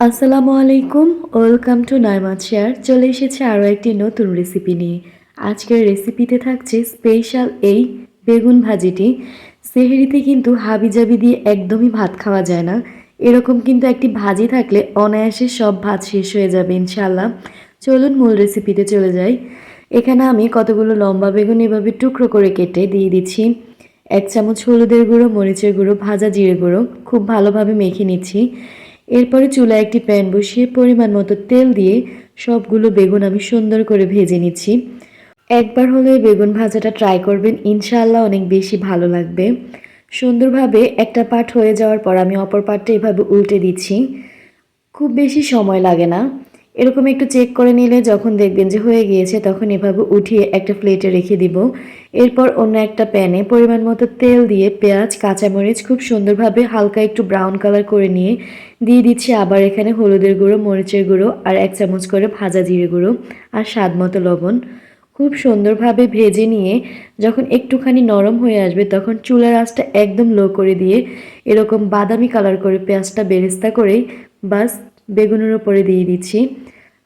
আসসালামু আলাইকুম, welcome to Naimat share চলে এসেছে আরও একটি নতুন রেসিপি নিয়ে। আজকের রেসিপিতে থাকছে স্পেশাল এই বেগুন ভাজিটি। সেহেরিতে কিন্তু হাবিজাবি দিয়ে একদমই ভাত খাওয়া যায় না। এরকম কিন্তু একটি ভাজি থাকলে অনায়াসে সব ভাত শেষ হয়ে যাবে ইনশাল্লাহ চলুন মূল রেসিপিতে চলে যাই। এখানে আমি কতগুলো লম্বা বেগুন এভাবে টুকরো করে কেটে দিয়ে দিচ্ছি। এক চামচ হলুদের গুঁড়ো, মরিচের গুঁড়ো, ভাজা জিরে গুঁড়ো। খুব ভালোভাবে মেখে নিচ্ছি। এরপরে চুলায় একটি প্যান বসিয়ে পরিমাণ মতো তেল দিয়ে সবগুলো বেগুন আমি সুন্দর করে ভেজে নিচ্ছি। একবার হলে বেগুন ভাজাটা ট্রাই করবেন ইনশাল্লাহ অনেক বেশি ভালো লাগবে। সুন্দরভাবে একটা পাট হয়ে যাওয়ার পর আমি অপর পাটটা এভাবে উল্টে দিচ্ছি। খুব বেশি সময় লাগে না। এরকম একটু চেক করে নিলে যখন দেখবেন যে হয়ে গিয়েছে, তখন এভাবে উঠিয়ে একটা প্লেটে রেখে দিব। এরপর অন্য একটা প্যানে পরিমাণ মতো তেল দিয়ে পেঁয়াজ, কাঁচামরিচ খুব সুন্দরভাবে হালকা একটু ব্রাউন কালার করে নিয়ে দিয়ে দিচ্ছি। আবার এখানে হলুদের গুঁড়ো, মরিচের গুঁড়ো আর এক চামচ করে ভাজা জিরে গুঁড়ো আর স্বাদ মতো লবণ খুব সুন্দরভাবে ভেজে নিয়ে যখন একটুখানি নরম হয়ে আসবে, তখন চুলার আঁচটা একদম লো করে দিয়ে এরকম বাদামি কালার করে পেঁয়াজটা বেরেস্তা করেই বাস বেগুনের ওপরে দিয়ে দিচ্ছি।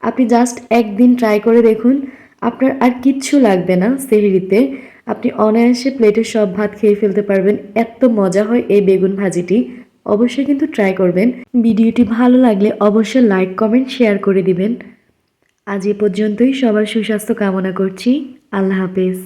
আপনি জাস্ট একদিন ট্রাই করে দেখুন, আপনার আর কিচ্ছু লাগবে না সেহরিতে আপনি অনায়াসে প্লেটে সব ভাত খেয়ে ফেলতে পারবেন, এত মজা হয় এই বেগুন ভাজিটি। অবশ্যই কিন্তু ট্রাই করবেন। ভিডিওটি ভালো লাগলে অবশ্যই লাইক কমেন্ট শেয়ার করে দিবেন। আজ এ পর্যন্তই সবার সুস্বাস্থ্য কামনা করছি। আল্লাহ হাফেজ।